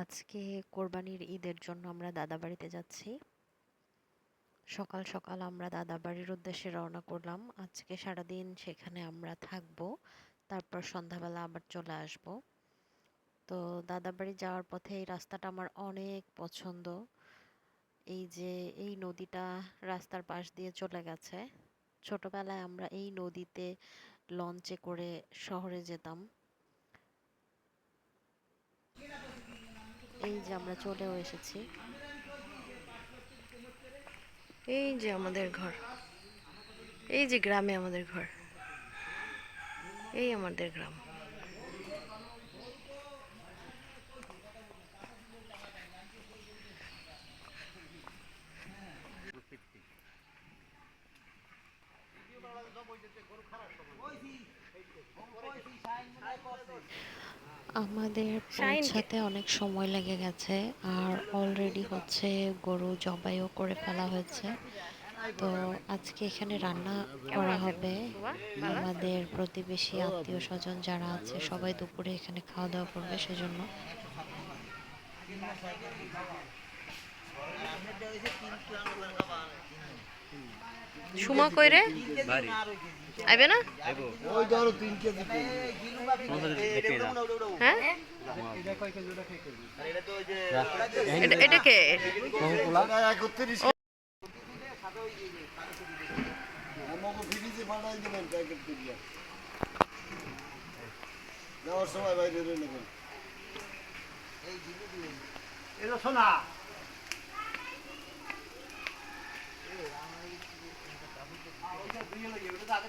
আজকে কোরবানির ঈদের জন্য আমরা দাদাবাড়িতে যাচ্ছি। সকাল সকাল আমরা দাদাবাড়ির উদ্দেশ্যে রওনা করলাম। আজকে সারাদিন সেখানে আমরা থাকব, তারপর সন্ধ্যাবেলা আবার চলে আসব। তো দাদাবাড়ি যাওয়ার পথে এই রাস্তাটা আমার অনেক পছন্দ। এই যে এই নদীটা রাস্তার পাশ দিয়ে চলে গেছে। ছোটবেলায় আমরা এই নদীতে লঞ্চে করে শহরে যেতাম। এই যে আমরা চলেও এসেছি। এই যে আমাদের ঘর। এই যে গ্রামে আমাদের ঘর। এই আমাদের গ্রাম। আমাদের পৌঁছাতে অনেক সময় লেগে গেছে আর অলরেডি হচ্ছে গরু জবাইও করে ফেলা হয়েছে। তো আজকে এখানে রান্না করা হবে? আমাদের প্রতিবেশী আত্মীয় স্বজন যারা আছে সবাই দুপুরে এখানে খাওয়া দাওয়া করবে সেজন্য। সুমা কইরে? আইবে না? ওই ধরো তিন কেজি হ্যাঁ? এটা এটা কে? আমাকে ফ্রিজে পাঠাই দেবেন প্যাকেট যাওয়ার সময় বাইরে রয়ে নেবেন এগুলো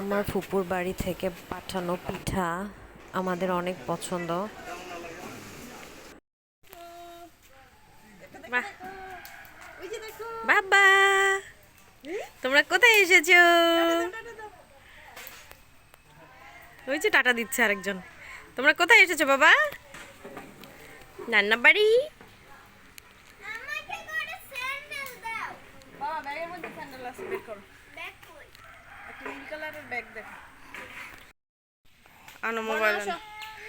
আমার ফুপুর বাড়ি থেকে পাঠানো পিঠা আমাদের অনেক পছন্দ। বাবা তোমরা কোথায় এসেছ? ওই যে টাটা দিচ্ছে আরেকজন। তোমরা কোথায় এসেছ বাবা? নান্না বাড়ি। আমাকে করে। কালারের ব্যাগ দেখো। আনো মোবাইল আনো।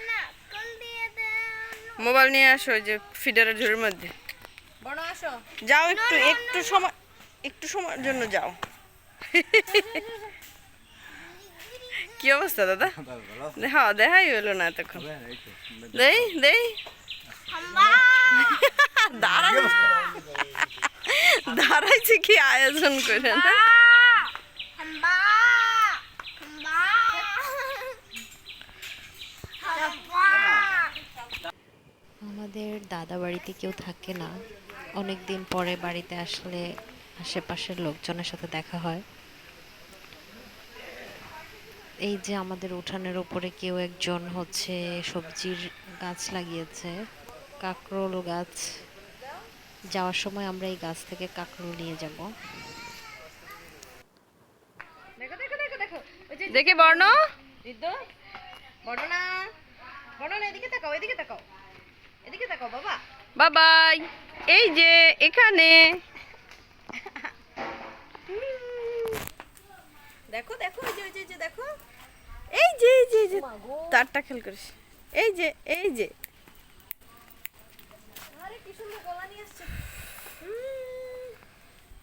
না কল দিয়ে দাও মোবাইল নিয়ে আসো যে ফিডারের ঝুড়ির মধ্যে। যাও একটু একটু সময় একটু সময়ের জন্য যাও। কি অবস্থা দাদা? দেখা দেখাই হলো না এতক্ষণ। দেই দেই। দাঁড়াই দাঁড়াইছে কি আয়োজন করে না? আমাদের দাদা বাড়িতে কেউ থাকে না। অনেক দিন পরে বাড়িতে আসলে আশেপাশের লোকজনের সাথে দেখা হয়। এই যে আমাদের উঠানের উপরে কেউ একজন হচ্ছে সবজির গাছ লাগিয়েছে কাকরোল গাছ। যাওয়ার সময় আমরা এই গাছ থেকে কাকরোল নিয়ে যাব। দেখি বর্ণ। বর্ণনা। বর্ণনা এদিকে তাকাও এদিকে তাকাও। এদিকে তাকাও বাবা। বাবাই এই যে এখানে। দেখো দেখো এই যে যে এই যে দেখো। এই যে এই যে এই যে তারটা খেল করিস। এই যে এই যে। আরে কি সুন্দর গলা নিয়ে আসছে।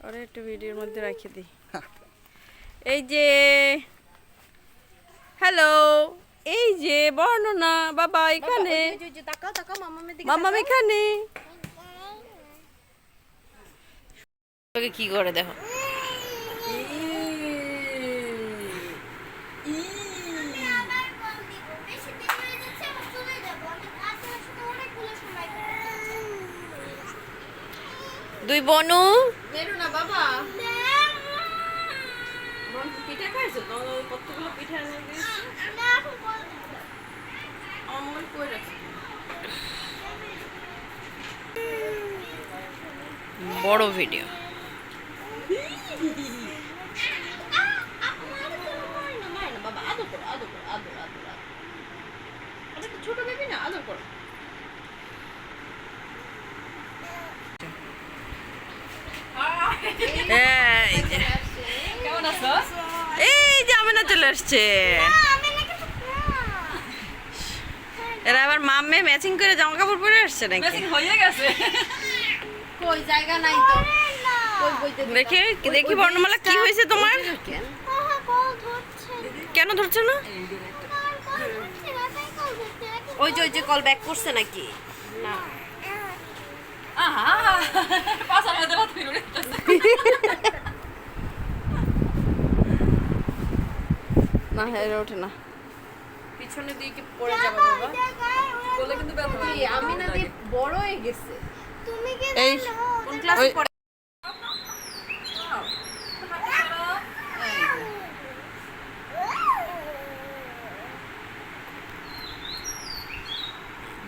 আরে একটু ভিডিওর মধ্যে রাখিয়ে দিই এই যে। হ্যালো এই যে বর্ণনা বাবা এখানে। মাম্মাম এখানে। তোকে কি করে দেখো? আবার কল দিব এনেছো তোমাকে ওই কতগুলো পিঠে এনে দিয়েছি আমার মোবাইল কই রাখছি বড় ভিডিও ছোট বেবি না আদর করো কেমন আছো এই যে আমিনা চলে আসছে। এরা আবার মাম্মে ম্যাচিং করে জামা কাপড় পরে আসছে নাকি? মেশিন হয়ে গেছে। কই জায়গা নাই তো। কই দেখি দেখি বর্ণমালা কি হয়েছে তোমার? কেন ধরছো না? না ওই যে ওই যে কল ব্যাক করছে নাকি? আহা। না হেরে ওঠে না। পিছনে দিয়ে কি পড়ে যাবে বাবা। বলে কিন্তু ব্যথা আমি না দিয়ে বড় হয়ে গেছে তুমি কি এই কোন ক্লাসে পড়ে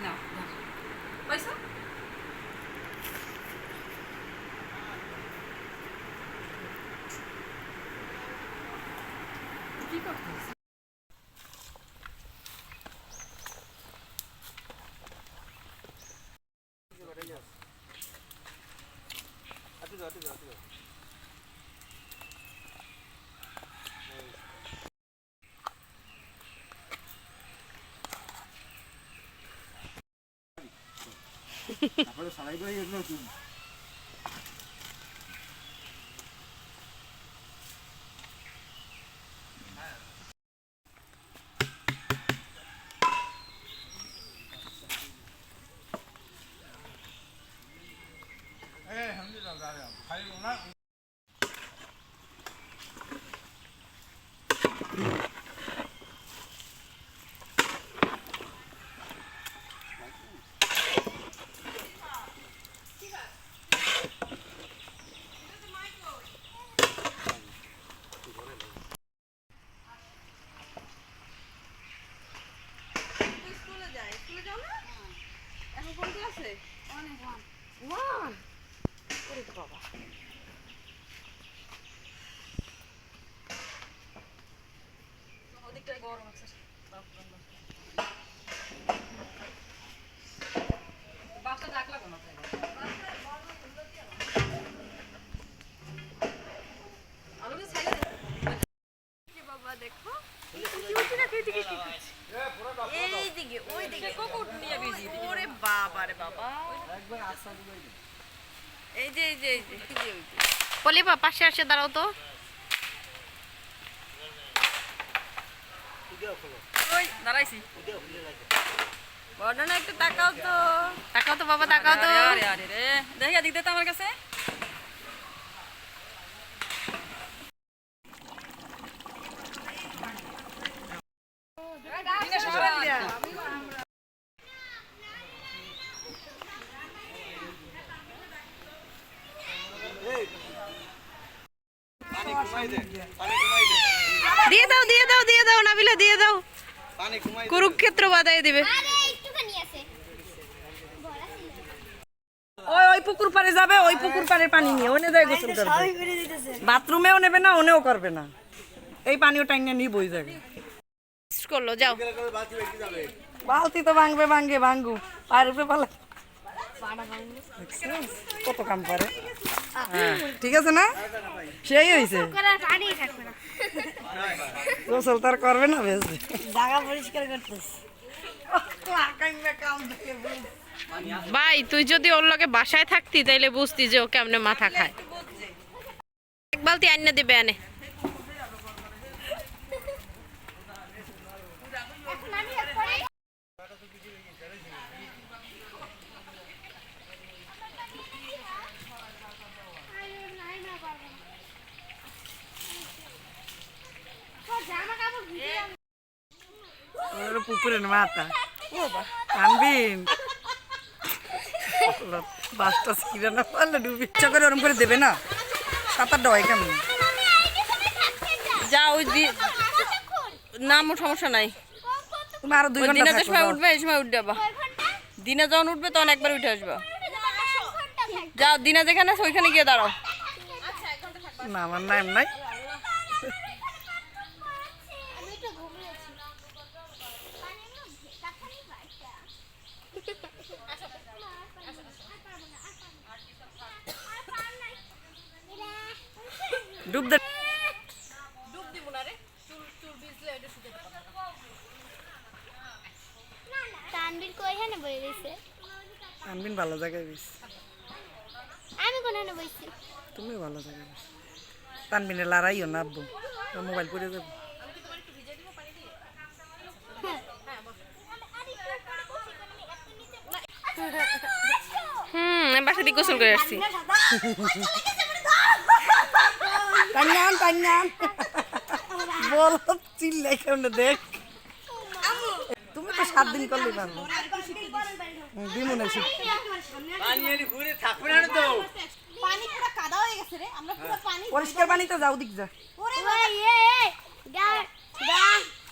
না পয়সা কি করছিস তারপরে সারাই করে এগুলো তুমি ওদিকটায় গরম আছে। বাসটা ডাকলা কোনো? আলুটা ছাইলে এই দিকে ওই দিকে কুকুর নিয়ে বিজি ওরে বাবা রে বাবা এই যে এই যে এই যে ওই যে। পলিপা পাশে আসে দাঁড়াও তো ওই দাঁড়াইছি একটু তাকাও তো তাকাও তো বাবা তাকাও তো আরে আরে রে দেখি দে তো আমার কাছে পানি কমাই দে পানি কমাই দে দিয়ে দাও দিয়ে দাও দিয়ে দাও নাবিলা দিয়ে দাও পানি কমাই দে বাদাই দিবে। আরে ওই ওই পুকুর পাড়ে যাবে ওই পুকুর পাড়ের পানি নিয়ে। ওনে যায় গোসল করবে। বাথরুমেও নেবে না ওনেও করবে না। এই পানিও টাইনে নিবই যাবে। করল যাও। যাবে বালতি তো ভাঙবে ভাঙবে ভাঙ্গু পায়ের উপরে পালা। কত কাম করে? হ্যাঁ, ঠিক আছে না? সেই হয়েছে গোসল তার করবে না বেশ। জায়গা পরিষ্কার করতেছে। ভাই, তুই যদি ওর লগে বাসায় থাকতি, তাইলে বুঝতি যে ও কেমনে মাথা খায়। এক বালতি আন্না দিবে আনে পুকুরের মাথা। আনবিন বাসটা ছিঁড়ে না পারলে ডুবি। ইচ্ছা করে ওরম করে দেবে না। সাঁতার ডয় কেমন? যা ওই দি- না সমস্যা নাই। তুমি আরও দুই ঘণ্টা দিনে সময় উঠবে এই সময় উঠবে বা দিনে যখন উঠবে তখন একবার উঠে আসবা। যাও দিনা যেখানে ওইখানে গিয়ে দাঁড়াও। না আমার নাম নাই আমি একটু ঘুমিয়েছি পানির মধ্যে কাছানি পাইটা ডুব দে তানবীর কইখানে বই রইছে আনবিন ভালো জায়গায় গেছি আমি কোনখানে বইছি? তুমি ভালো জায়গায় গেছি তানবিনে লড়াইও না আব্বু। মোবাইল করে যাব। হুম বাসা দিয়ে গোসল করে আসছি। কান্যান কান্যান বল চিল্লাই কেমন দেখ তুমি তো সাত দিন করলেই পারব দিমুনে শিখতে পানি পুরো কাদা হয়ে গেছে রে আমরা পুরো পানি যাও দিক যা ওরে এ এ গা গা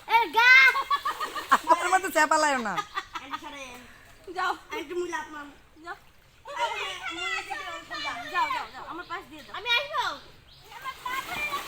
এ গা আমার মতো চেপালায় না যাও একটু মুলা যাও যাও যাও যাও আমার পাশ দিয়ে আমি আসব আমার পা ধরে রাখো কে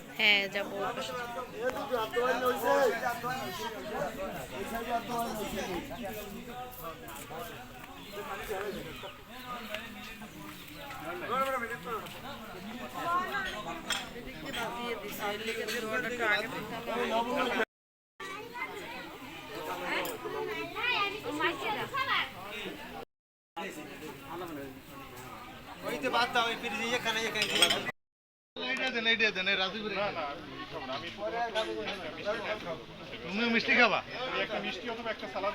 হ্যাঁ যাব তুমি মিষ্টি খাবা মিষ্টি অথবা একটা সালাদ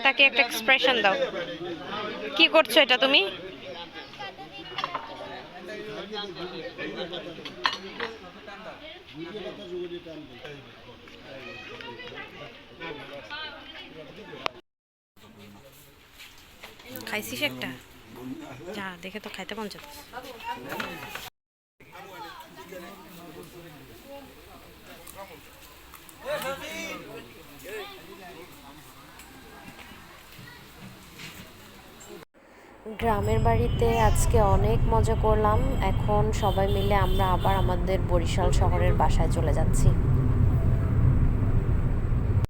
তাকিয়ে একটা এক্সপ্রেশন দাও। কি করছ এটা তুমি? খাইছিস একটা? যা, দেখে তো খাইতে মন গ্রামের বাড়িতে আজকে অনেক মজা করলাম। এখন সবাই মিলে আমরা আবার আমাদের বরিশাল শহরের বাসায় চলে যাচ্ছি।